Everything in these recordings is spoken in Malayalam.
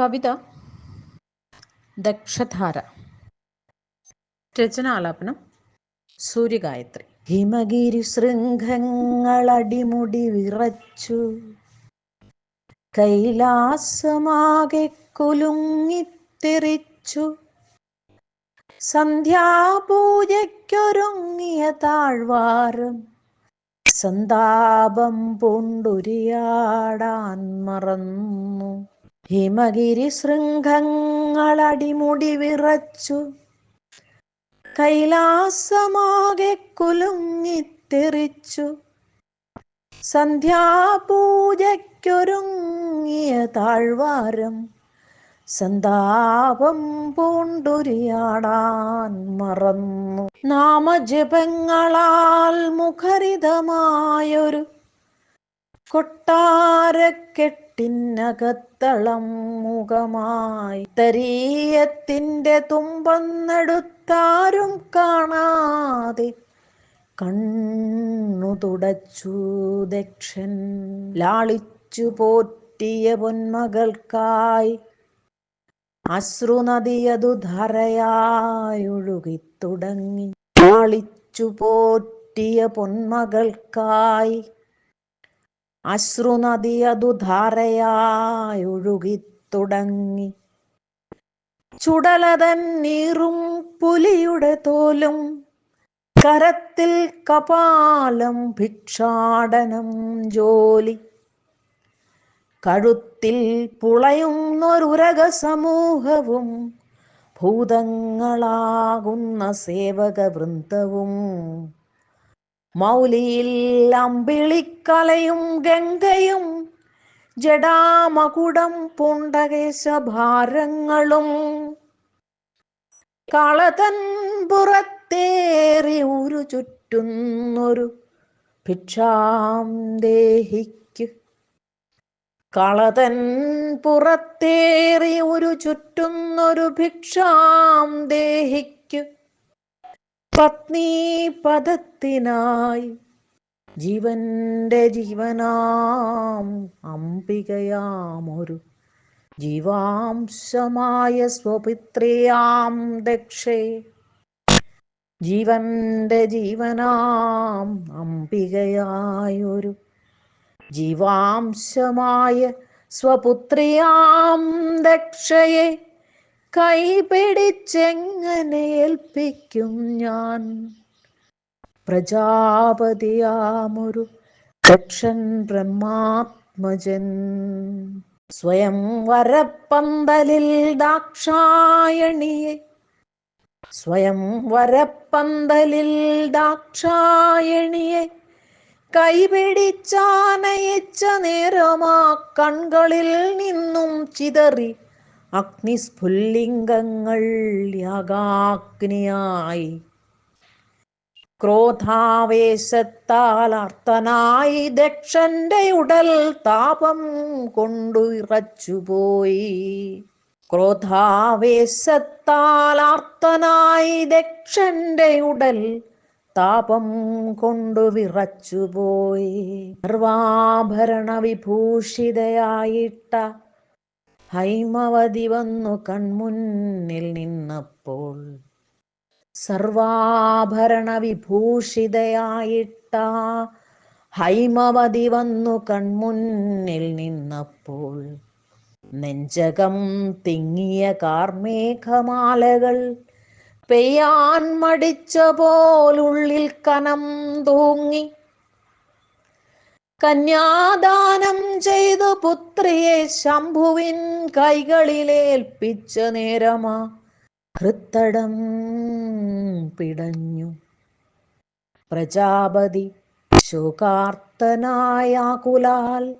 കവിത ദക്ഷധാര. രചനാലാപനം സൂര്യഗായത്രി. ഹിമഗിരി ശൃംഖങ്ങളടിമുടി വിറച്ചു. കൈലാസമാകെ കുലുങ്ങിത്തെറിച്ചു സന്ധ്യാപൂജയ്ക്കൊരുങ്ങിയ താഴ്വാരം. സന്താപം പൂണ്ടുരിയാടാൻ മറന്നു. ഹിമഗിരി ശൃംഖങ്ങളടിമുടി വിറച്ചു. കൈലാസമാകെ കുലുങ്ങിത്തെറിച്ചു സന്ധ്യാപൂജയ്ക്കൊരുങ്ങിയ താഴ്വാരം സന്താപം പൂണ്ടുരിയാടാൻ മറന്നു. നാമജപങ്ങളാൽ മുഖരിതമായൊരു കൊട്ടാരക്കെട്ടിനകത്തളം മുഖമായി. തരീയത്തിന്റെ തുമ്പന്നെടുത്താരും കാണാതെ കണ്ണു തുടച്ചു ദക്ഷൻ. ലാളിച്ചു പോറ്റിയ പൊന്മകൾക്കായി അശ്രുനദിയതു ധാരയായൊഴുകി തുടങ്ങി ലാളിച്ചു പോറ്റിയ പൊന്മകൾക്കായി അശ്രുനദിയതു ധാരയായൊഴുകി തുടങ്ങി ചുടലതൻ നീറും പുലിയുടെ തോലും കരത്തിൽ കപാലം ഭിക്ഷാടനം ജോലി. കഴുത്തിൽ പുളയുന്നൊരുരക സമൂഹവും ഭൂതങ്ങളാകുന്ന സേവക വൃന്ദവും മൗലിയിൽ അമ്പിളിക്കലയും ഗംഗയും ജഡാമകുടം പുണ്ടകേശഭാരങ്ങളും കളതൻ പുറത്തേറി ഒരു ചുറ്റുന്നൊരു ഭിക്ഷാം ദേഹിക്ക്. കളതൻ പുറത്തേറി ഒരു ചുറ്റുന്നൊരു ഭിക്ഷാം ദേഹിക്ക്. പത്നി പദത്തിനായി ജീവന്റെ ജീവനാം അംബികയാമൊരു ജീവാംശമായ സ്വപിത്രിയാം ദക്ഷേ. ജീവന്റെ ജീവനാം അംബികയായൊരു ജീവാംശമായ സ്വപുത്രിയാം ദക്ഷയെ. കൈപിടിച്ചെങ്ങനെ ഏൽപ്പിക്കും ഞാൻ? പ്രജാപതിയാമൊരു ദക്ഷൻ ബ്രഹ്മാത്മജൻ. സ്വയം വരപ്പന്തലിൽ ദാക്ഷായണിയെ. സ്വയം വരപ്പന്തലിൽ ദാക്ഷായണിയെ. കൈപിടിച്ചാനയിച്ച നേരമാ കൺകളിൽ നിന്നും ചിതറി അഗ്നിസ്ഫുല്ലിംഗങ്ങൾ യാഗാഗ്നിയായി. ക്രോധാവേശത്താൽ അർത്ഥനായി ദക്ഷന്റെ ഉടൽ താപം കൊണ്ടു ഇറച്ചുപോയി ക്രോധാവേശത്താൽ അർത്ഥനായി ദക്ഷന്റെ ഉടൽ താപം കൊണ്ടു വിറച്ചുപോയി സർവാഭരണ വിഭൂഷിതയായിട്ട ഹൈമവതി വന്നു കൺമുന്നിൽ നിന്നപ്പോൾ സർവാഭരണ വിഭൂഷിതയായിട്ട ഹൈമവതി വന്നു കൺമുന്നിൽ നിന്നപ്പോൾ നെഞ്ചകം തിങ്ങിയ കാർമേഘമാലകൾ പെയ്യാൻ മടിച്ച പോലുള്ളിൽ കനം തൂങ്ങി കന്യാദാനം ചെയ്തു പുത്രിയെ ശംഭുവിൻ കൈകളിലേൽപ്പിച്ച നേരമാ ഹൃത്തടം പിടഞ്ഞു. പ്രജാപതി ശോകാർത്തനായാകുലാൽ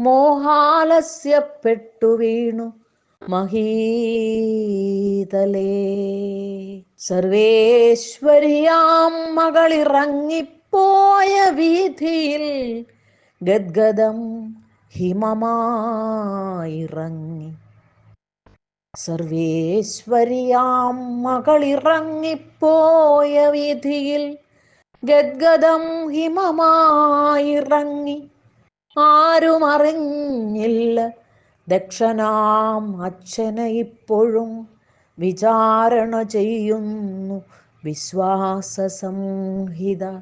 മോഹാലസ്യപ്പെട്ടു വീണു മഹീതലേ. സർവേശ്വരിയാം മകളിറങ്ങിപ്പോയ വീതിയിൽ ഗദ്ഗദം ഹിമമായിറങ്ങി. സർവേശ്വരിയാം മകളിറങ്ങിപ്പോയ വിധിയിൽ ഗദ്ഗദം ഹിമമായിറങ്ങി. ആരും അറിഞ്ഞില്ല ദക്ഷനാം അച്ഛനെ ഇപ്പോഴും വിചാരണ ചെയ്യുന്നു വിശ്വാസസംഹിത.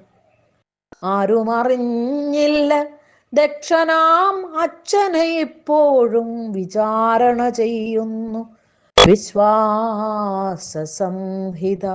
ആരും അറിഞ്ഞില്ല ദക്ഷനാം അച്ഛനെ ഇപ്പോഴും വിചാരണ ചെയ്യുന്നു. വിശ്വാസസംഹിത